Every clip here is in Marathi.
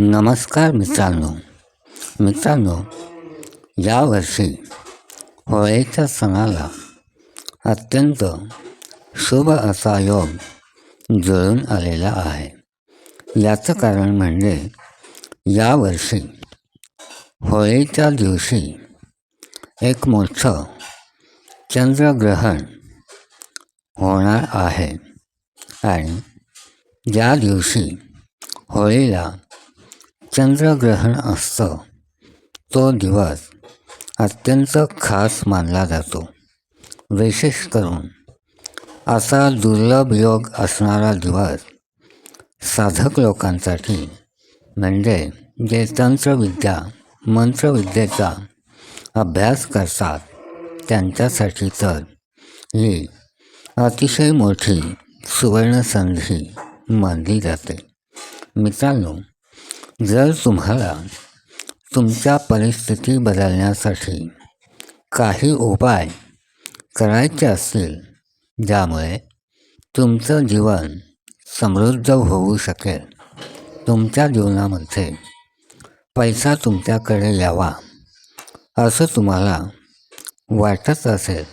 नमस्कार मित्रांनो. मित्रांनो यावर्षी होळीच्या सणाला अत्यंत शुभ असा योग जुळून आलेला आहे. याचं कारण म्हणजे यावर्षी होळीच्या दिवशी एक मोठं चंद्रग्रहण होणार आहे आणि ज्या दिवशी होळीला चंद्रग्रहण असतं. तो दिवस अत्यंत खास मानला जातो. विशेष करून असा दुर्लभ योग असणारा दिवस साधक लोकांसाठी म्हणजे जे तंत्रविद्या मंत्रविद्येचा अभ्यास करतात त्यांच्यासाठी तर ही अतिशय मोठी सुवर्णसंधी मानली जाते. मित्रांनो जर तुम्हाला तुमच्या परिस्थिती बदलण्यासाठी काही उपाय करायचे असतील ज्यामुळे तुमचं जीवन समृद्ध होऊ शकेल. तुमच्या जीवनामध्ये पैसा तुमच्याकडे यावा असं तुम्हाला वाटत असेल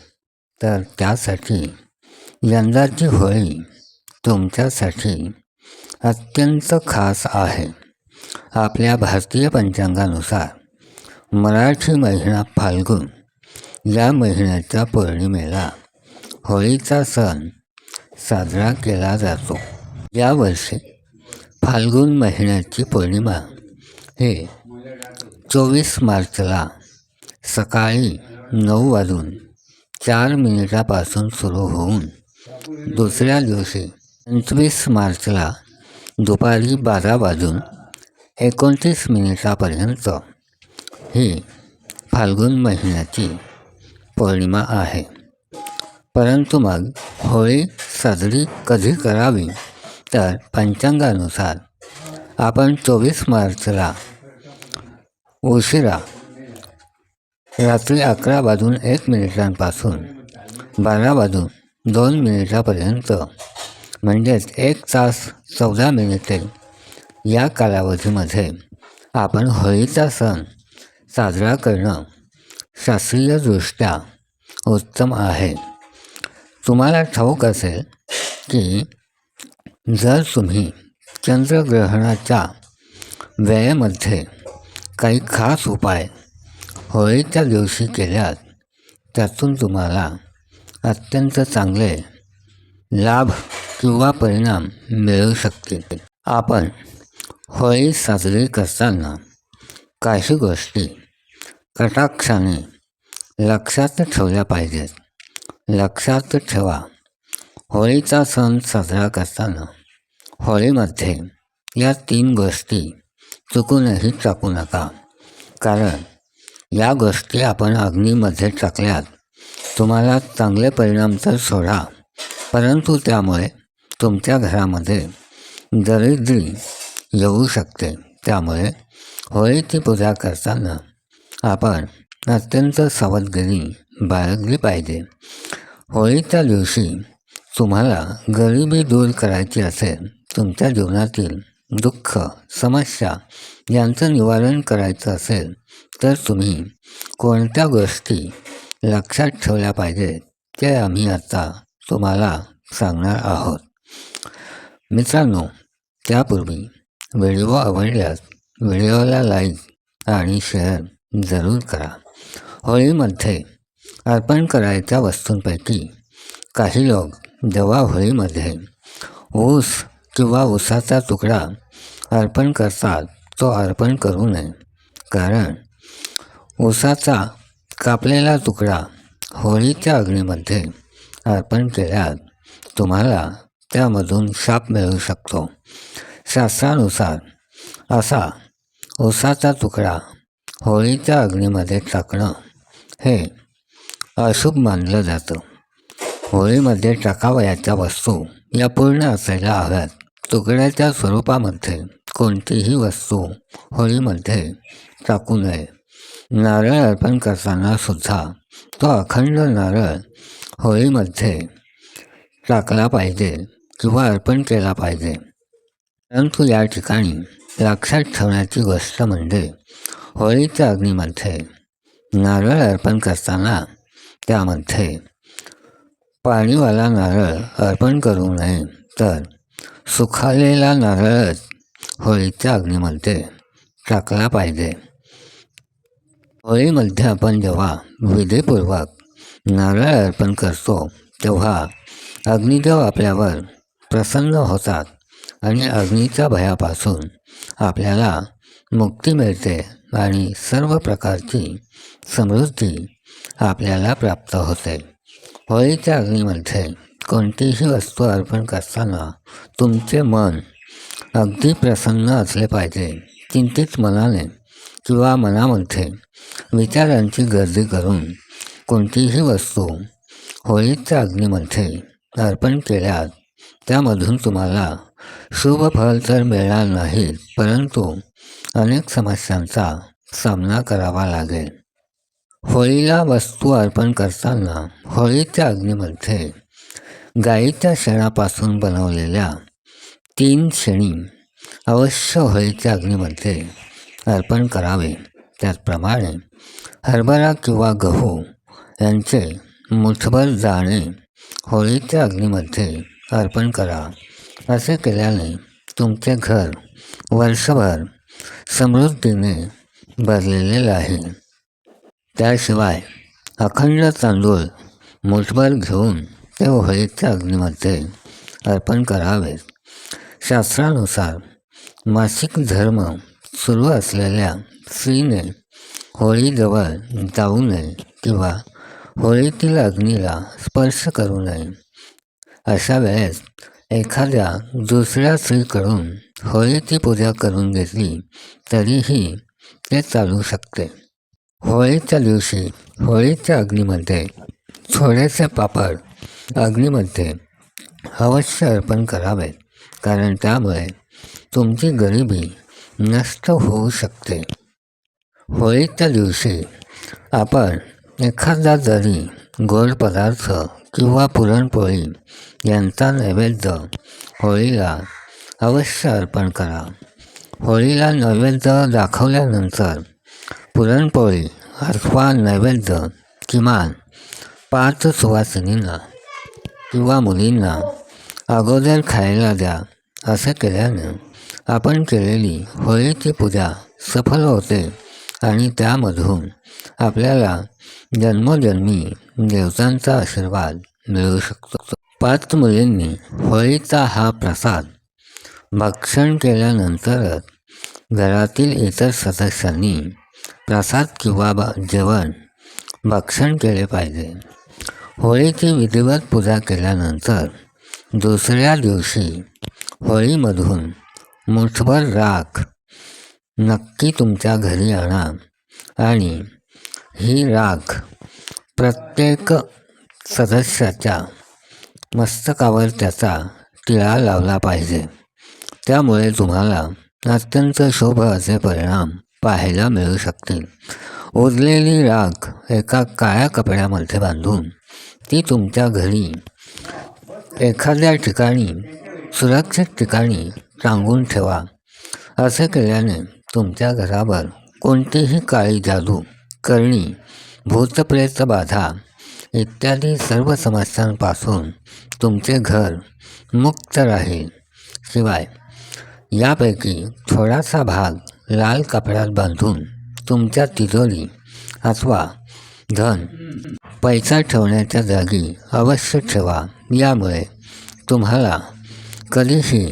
तर त्यासाठी यंदाची होळी तुमच्यासाठी अत्यंत खास आहे. आपल्या भारतीय पंचांगानुसार मराठी महिना फाल्गुन या महिन्याच्या पौर्णिमेला होळीचा सण साजरा केला जातो. यावर्षी फाल्गुन महिन्याची पौर्णिमा हे चोवीस मार्चला सकाळी नऊ वाजून चार मिनिटापासून सुरू होऊन दुसऱ्या दिवशी पंचवीस मार्चला दुपारी बारा वाजून एकोणतीस मिनिटापर्यंत ही फाल्गुन महिन्याची पौर्णिमा आहे. परंतु मग होळी साजरी कधी करावी? तर पंचांगानुसार आपण चोवीस मार्चला उशिरा रात्री अकरा वाजून एक मिनिटांपासून बारा वाजून दोन मिनिटापर्यंत म्हणजेच एक तास चौदा मिनिटे या कालावधीमध्ये आपण होळीचा सण साजरा करणं शास्त्रीयदृष्ट्या उत्तम आहे. तुम्हाला ठाऊक असेल की जर तुम्ही चंद्रग्रहणाच्या वेळेमध्ये काही खास उपाय होळीच्या दिवशी केल्यात त्यातून तुम्हाला अत्यंत चांगले लाभ किंवा परिणाम मिळू शकतील. आपण होळी साजरी करताना काही गोष्टी कटाक्षाने लक्षात ठेवल्या पाहिजेत. लक्षात ठेवा. होळीचा सण साजरा करताना होळीमध्ये या तीन गोष्टी चुकूनही टाकू नका. कारण या गोष्टी आपण अग्नीमध्ये टाकल्यात. तुम्हाला चांगले परिणाम तर सोडा. परंतु त्यामुळे तुमच्या घरामध्ये दरिद्री येऊ शकते. त्यामुळे होळीची पूजा करताना आपण अत्यंत सावधगिरी बाळगली पाहिजे. होळीच्या दिवशी तुम्हाला गरिबी दूर करायची असेल तुमच्या जीवनातील दुःख समस्या यांचं निवारण करायचं असेल तर तुम्ही कोणत्या गोष्टी लक्षात ठेवल्या पाहिजेत ते आम्ही आता तुम्हाला सांगणार आहोत. मित्रांनो त्यापूर्वी व्हिडिओ आवडल्यास व्हिडिओला लाईक आणि शेअर जरूर करा. होळीमध्ये अर्पण करायच्या वस्तूंपैकी काही लोक जेव्हा होळीमध्ये ऊस किंवा ऊसाचा तुकडा अर्पण करतात तो अर्पण करू नये. कारण ऊसाचा कापलेला तुकडा होळीच्या अग्नीमध्ये अर्पण केल्यास तुम्हाला त्यामधून शाप मिळू शकतो. शास्त्रानुसार असा ऊसाचा तुकडा होळीच्या अग्नीमध्ये टाकणं हे अशुभ मानलं जातं. होळीमध्ये टाकावयाच्या वस्तू या पूर्ण असायला हव्यात. तुकड्याच्या स्वरूपामध्ये कोणतीही वस्तू होळीमध्ये टाकू नये. नारळ अर्पण करताना सुद्धा तो अखंड नारळ होळीमध्ये टाकला पाहिजे किंवा अर्पण केला पाहिजे. परंतु या ठिकाणी लक्षात ठेवण्याची गोष्ट म्हणजे होळीच्या अग्नीमध्ये नारळ अर्पण करताना त्यामध्ये पाणीवाला नारळ अर्पण करू नये तर सुखालेला नारळच होळीच्या अग्नीमध्ये टाकला पाहिजे. होळीमध्ये आपण जेव्हा विधीपूर्वक नारळ अर्पण करतो तेव्हा अग्निदेव आपल्यावर प्रसन्न होतात. आणि अग्नीच्या भयापासून आपल्याला मुक्ती मिळते आणि सर्व प्रकारची समृद्धी आपल्याला प्राप्त होते. होळीच्या अग्नीमध्ये कोणतीही वस्तू अर्पण करताना तुमचे मन अगदी प्रसन्न असले पाहिजे. चिंतित मनाने किंवा मनामध्ये विचारांची गर्दी करून कोणतीही वस्तू होळीच्या अग्नीमध्ये अर्पण केल्यास त्यामधून तुम्हाला शुभफल तर मिळणार नाही परंतु अनेक समस्यांचा सामना करावा लागेल. होळीला वस्तू अर्पण करताना होळीच्या अग्नीमध्ये गाईच्या शेणापासून बनवलेल्या तीन शेणी अवश्य होळीच्या अग्नीमध्ये अर्पण करावे. त्याचप्रमाणे हरभरा किंवा गहू यांचे मुठभर जाणे होळीच्या अग्नीमध्ये अर्पण करा. असे केल्याने तुमचे घर वर्षभर समृद्धीने भरलेले राहील त्याशिवाय अखंड तांदूळ मुठभर घेऊन ते होळीच्या अग्नीमध्ये अर्पण करावेत. शास्त्रानुसार मासिक धर्म सुरू असलेल्या स्त्रीने होळीजवळ जाऊ नये किंवा होळीतील अग्नीला स्पर्श करू नये. अशा वेळेस एखाद्या दुसऱ्या स्त्रीकडून होळीची पूजा करून घेतली तरीही ते चालू शकते. होळीच्या दिवशी होळीच्या अग्नीमध्ये थोडेसे पापड अग्नीमध्ये अवश्य अर्पण करावेत कारण त्यामुळे तुमची गरिबी नष्ट होऊ शकते. होळीच्या दिवशी आपण एखादा जरी गोड पदार्थ किंवा पुरणपोळी यांचा नैवेद्य होळीला अवश्य अर्पण करा. होळीला नैवेद्य दाखवल्यानंतर पुरणपोळी अथवा नैवेद्य किमान पाच सुवासिनींना किंवा मुलींना अगोदर खायला द्या असे केल्याने आपण केलेली होळीची पूजा सफल होते आणि त्यामधून आपल्याला जन्मोजन्मी देवतांचा आशीर्वाद मिळू शकतो. पाच मुलींनी होळीचा हा प्रसाद भक्षण केल्यानंतरच घरातील इतर सदस्यांनी प्रसाद किंवा ब जेवण भक्षण केले पाहिजे. होळीची विधिवत पूजा केल्यानंतर दुसऱ्या दिवशी होळीमधून मुठभर राख नक्की तुमच्या घरी आणा आणि ही राख प्रत्येक सदस्याच्या मस्तकावर त्याचा टिळा लावला पाहिजे. त्यामुळे तुम्हाला अत्यंत शुभ असे परिणाम पाहायला मिळू शकतील. उरलेली राख एका काळ्या कपड्यामध्ये बांधून ती तुमच्या घरी एखाद्या ठिकाणी सुरक्षित ठिकाणी टांगून ठेवा. असे केल्याने तुमच्या घरावर कोणतीही काळी जादू करणी भूतप्रेत बाधा इत्यादी सर्व समस्यांपासून तुमचे घर मुक्त राहील. शिवाय यापैकी थोडासा भाग लाल कपड्यात बांधून तुमच्या तिजोरी अथवा धन पैसा ठेवण्याच्या जागी अवश्य ठेवा. यामुळे तुम्हाला कधीही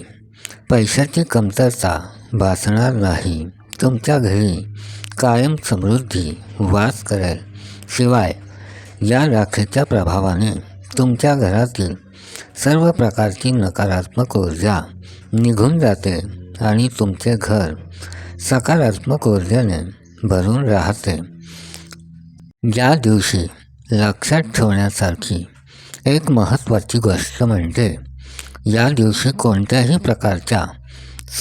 पैशाची कमतरता भासणार नाही. तुमच्या घरी कायम समृद्धी वास करेल. शिवाय या राखेच्या प्रभावाने तुमच्या घरातील सर्व प्रकारची नकारात्मक ऊर्जा निघून जाते आणि तुमचे घर सकारात्मक ऊर्जेने भरून राहते. ज्या दिवशी लक्षात ठेवण्यासारखी एक महत्त्वाची गोष्ट म्हणजे या दिवशी कोणत्याही प्रकारच्या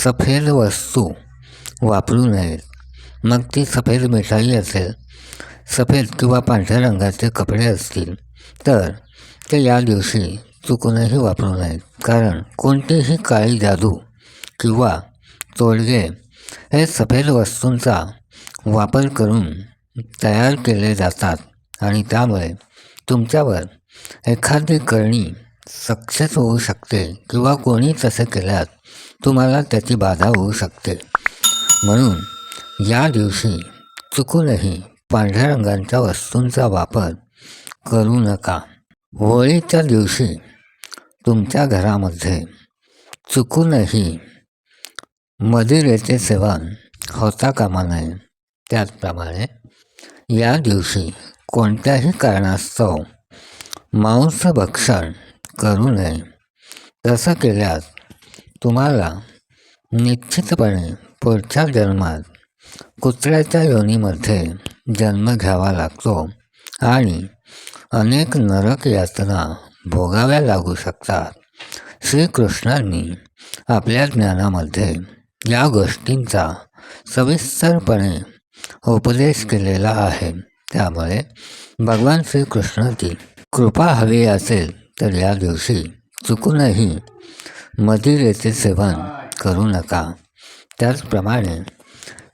सफेद वस्तू वापरू नयेत. मग ती सफेद मिठाई असेल सफेद किंवा पांढऱ्या रंगाचे कपडे असतील तर ते या दिवशी चुकूनही वापरू नयेत कारण कोणतीही काळी जादू किंवा तोडगे हे सफेद वस्तूंचा वापर करून तयार केले जातात आणि त्यामुळे तुमच्यावर एखादी करणी सक्सेस होऊ शकते किंवा कोणी तसे केल्यास तुम्हाला त्याची बाधा होऊ शकते. म्हणून या दिवशी चुकूनही पांढऱ्या रंगांच्या वस्तूंचा वापर करू नका. होळीच्या दिवशी तुमच्या घरामध्ये चुकूनही मदिरेचे सेवन होता कामा नये. त्याचप्रमाणे या दिवशी कोणत्याही कारणास्तव मांस भक्षण करू नये. तसं केल्यास तुम्हाला निश्चितपणे पुढच्या जन्मात कुत्र्याच्या योनीमध्ये जन्म घ्यावा लागतो आणि अनेक नरक यातना भोगाव्या लागू शकतात. श्रीकृष्णांनी आपल्या ज्ञानामध्ये या गोष्टींचा सविस्तरपणे उपदेश केलेला आहे. त्यामुळे भगवान श्रीकृष्णाची कृपा हवी असेल तर या दिवशी चुकूनही मदिरेचे सेवन करू नका. त्याचप्रमाणे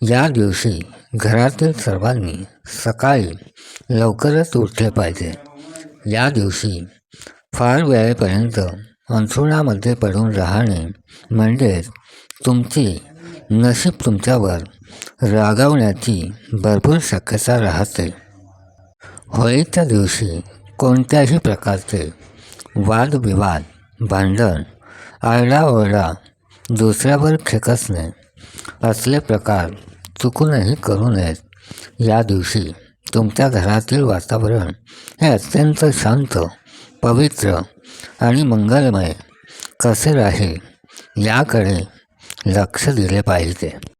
या दिवशी घरातील सर्वांनी सकाळी लवकरच उठले पाहिजे. या दिवशी फार वेळेपर्यंत अंथरुणामध्ये पडून राहणे म्हणजेच तुमची नशीब तुमच्यावर रागावण्याची भरपूर शक्यता राहते. होळीच्या दिवशी कोणत्याही प्रकारचे वादविवाद भांडण आरडाओरडा दुसऱ्यावर खेकसणे असले प्रकार चुकूनही करू नयेत. या दिवशी तुमच्या घरातील वातावरण हे अत्यंत शांत पवित्र आणि मंगलमय कसे राहील याकडे लक्ष दिले पाहिजे.